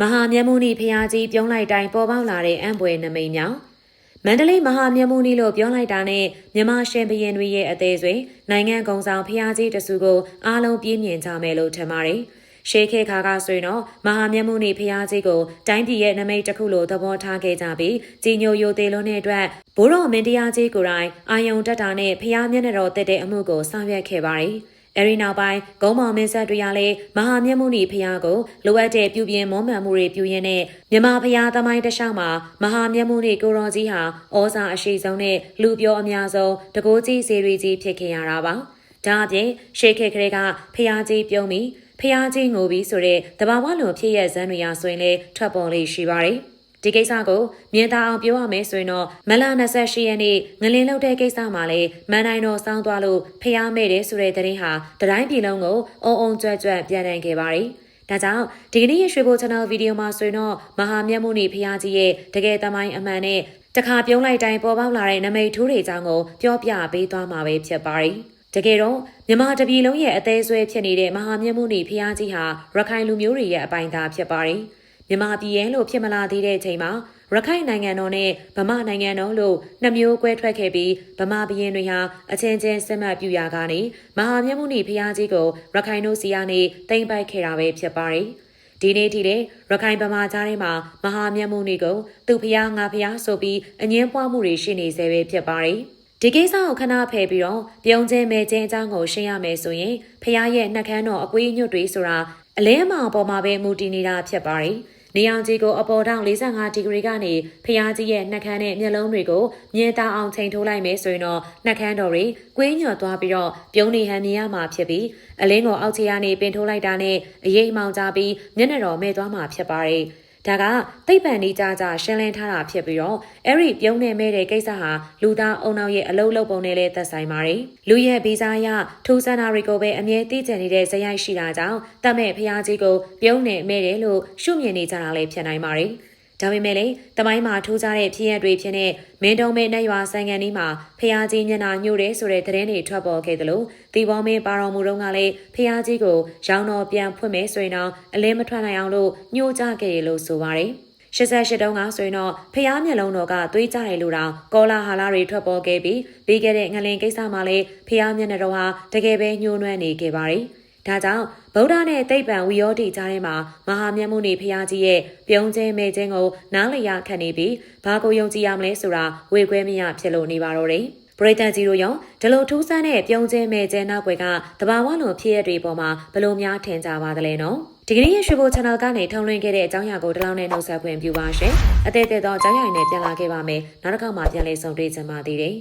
မဟာမြတ်မုနီဖျားကြီးပြုံးလိုက်တိုင်းပေါ်ပေါက်လာတဲ့အံပွဲနမိတ်မြောင်မန္တလေးမဟာမြတ်မုနီလို့ပြောလိုက်တာနဲ့မြမရှင်ဘရင်တွေရဲ့အသေးဆွေနိုင်ငံကုံဆောင်ဖျားကြီးတစုကိုအားလုံးပြင်းမြင်ကြမယ်လို့ထင်ပါတယ်ရှေးခေတ်ခါကဆိုရင်တော့မဟာမြတ်မုနီဖျားကြီးကိုတိုင်းပြည်ရဲ့နမိတ်တစ်ခုလိုသဘောထားခဲ့ကြပြီးကြီးညိုယိုသေးလုံးတဲ့အတွက်ဘိုးတော်မင်းတရားကြီးကိုယ်တိုင်အာယုံတက်တာနဲ့ဖျားမျက်နှာတော်တက်တဲ့အမှုကိုဆောင်ရွက်ခဲ့ပါတယ်။ အဲဒီနောက်ပိုင်းဂုံးမောင်မင်းဆက်တွေကလည်းမဟာမြတ်မုနီဖျားကိုလိုအပ်တဲ့ပြုပြင်မွမ်းမံမှုတွေပြုရင်းနဲ့မြမဖျားသမိုင်းတစ်လျှောက်မှာမဟာမြတ်မုနီကိုရောကြီးဟာဩဇာအရှိဆုံးနဲ့လူပြောအများဆုံးတကိုးကြီးစေရီကြီးဖြစ်ခဲ့ရတာပါ။ဒါအပြင်ရှေးခေတ်ကလေးကဖျားကြီးပြုံးပြီးဖျားကြီးငိုပြီးဆိုတဲ့တဘာဝလွန်ဖြစ်ရဲ့ဇန်းတွေရာဆိုရင်လည်းထွက်ပေါ်လေးရှိပါတယ်။ ဒီကိစ္စကိုမြင်သာအောင်ပြောရမယ်ဆိုရင်တော့မလ28ရက်နေ့ငလင်းလောက်တဲ့ကိစ္စမှာလေမန်တိုင်းတော်စောင်းသွားလို့ဖျားမဲ့တယ်ဆိုတဲ့သတင်းဟာတတိုင်းပြည်လုံးကိုအုံအုံကြွက်ကြွက်ပြန်တန်းခဲ့ပါတယ်။ဒါကြောင့်ဒီကနေ့ရဲ့ရွှေဘို channel ဗီဒီယိုမှာဆိုရင်တော့မဟာမြတ်မုနီဖျားကြီးရဲ့တကယ်တမိုင်းအမှန်နဲ့တခါပြုံးလိုက်တိုင်းပေါ်ပေါက်လာတဲ့နမိတ်ထိုးတွေအကြောင်းကိုပြောပြပေးသွားမှာပဲဖြစ်ပါတယ်။တကယ်တော့မြန်မာတပြည်လုံးရဲ့အသေးဆွဲဖြစ်နေတဲ့မဟာမြတ်မုနီဖျားကြီးဟာရခိုင်လူမျိုးတွေရဲ့အပိုင်သားဖြစ်ပါတယ်။ မြန်မာပြည်ရဲ့လို့ဖြစ်မလာသေးတဲ့အချိန်မှာရခိုင်နိုင်ငံတော်နဲ့ဗမာနိုင်ငံတော်လို့နှစ်မျိုးကွဲထွက်ခဲ့ပြီးဗမာဘရင်တွေဟာအချင်းချင်းစစ်မှတ်ပြူရာကနေမဟာမြတ်မုနီဖျားကြီးကိုရခိုင်တို့စီကနေတိမ့်ပိုက်ခဲ့တာပဲဖြစ်ပါတယ်။ဒီနေ့ထိလေရခိုင်ဗမာကြားထဲမှာမဟာမြတ်မုနီကိုသူဖျားငါဖျားဆိုပြီးအငင်းပွားမှုတွေရှိနေစေပဲဖြစ်ပါတယ်။ဒီကိစ္စကိုခဏဖယ်ပြီးတော့ပြုံးချင်းမဲချင်းအကြောင်းကိုရှင်းရမယ်ဆိုရင်ဖះရဲ့နှက်ခမ်းတော်အကွေးညွတ်တွေဆိုတာ အလဲအမောင်ပေါ်မှာပဲမူတည်နေတာဖြစ်ပါတယ်။နေအောင်ကြီးကိုအပေါ်ထောင်45ဒီဂရီကနေဖျားကြီးရဲ့နှက်ခမ်းနဲ့မျက်လုံးတွေကိုမြင်သာအောင်ချိန်ထိုးလိုက်မယ်ဆိုရင်တော့နှက်ခမ်းတော်တွေကွေးညွတ်သွားပြီးတော့ပြုံးနေဟန်မြင်ရမှာဖြစ်ပြီးအလင်းကိုအောက်ခြေကနေပင်ထိုးလိုက်တာနဲ့အရေးအမောင်ကြပြီးမျက်နှာတော်မဲ့သွားမှာဖြစ်ပါတယ်။ ဒါကသိပ္ပံနေကြကြရှင်းလင်းထားတာဖြစ်ပြီးတော့အဲ့ဒီပြုံးနေမဲ့တဲ့ကိစ္စဟာလူသားအုံနောက်ရဲ့အလုတ်လုတ်ပုံနဲ့လည်းသက်ဆိုင်ပါတယ်။လူရဲ့ဗီဇာရထူးဆန်းတာတွေကိုပဲအမြဲသိကျင်နေတဲ့ဇယိုက်ရှိတာကြောင့်တတ်မဲ့ဖျားကြီးကိုပြုံးနေမဲ့တယ်လို့ရှုမြင်နေကြတာလည်းဖြစ်နိုင်ပါတယ်။ ဒါပေမဲ့လည်းတမိုင်းမှာထိုးကြတဲ့ဖြစ်ရပ်တွေဖြစ်နေမင်းတုံးမဲနဲ့ရွာဆိုင်ငံนี้မှာဖះကြီးမျက်နှာညှို့တယ်ဆိုတဲ့သတင်းတွေထွက်ပေါ်ခဲ့သလိုတီဘောမင်းပါတော်မူတော့ကလည်းဖះကြီးကိုရောင်းတော်ပြန်ဖွင့်မယ်ဆိုရင်တော့အလင်းမထွက်နိုင်အောင်လို့ညှို့ကြခဲ့ရလို့ဆိုပါတယ်88တုန်းကဆိုရင်တော့ဖျားမျက်လုံးတော်ကသွေးကြတယ်လို့တောင်ကောလာဟာလာတွေထွက်ပေါ်ခဲ့ပြီးပြီးခဲ့တဲ့ငလင်ကိစ္စမှာလည်းဖျားမျက်နှာတော်ဟာတကယ်ပဲညှိုးနွမ်းနေခဲ့ပါတယ်။ ဒါကြောင့်ဗုဒ္ဓနဲ့သိပ္ပံဝီယောတိကြားထဲမှာမဟာမြတ်မုနီဖရာကြီးရဲ့ပြုံးခြင်းမဲခြင်းကိုနားလည်ရခန့်နေပြီးဘာကိုယုံကြည်ရမလဲဆိုတာဝေခွဲမရဖြစ်လို့နေပါတော့တယ်ပရိသတ်ကြီးတို့ရောဒီလိုထူးဆန်းတဲ့ပြုံးခြင်းမဲခြင်းနောက်ွယ်ကတဘာဝလွန်ဖြစ်ရတွေပေါ်မှာဘလို့များထင်ကြပါသလဲနော်ဒီကနေ့ရဲ့ရွှေဘို channel ကနေထုံလွှင့်ခဲ့တဲ့အကြောင်းအရာကိုဒီလောက်နဲ့နှုတ်ဆက်ခွင့်ပြုပါရှင်အသေးသေးသောအကြောင်းအရာတွေနဲ့ပြန်လာခဲ့ပါမယ်နောက်တစ်ခါမှပြန်လည်ဆုံတွေ့ကြပါသေးတယ်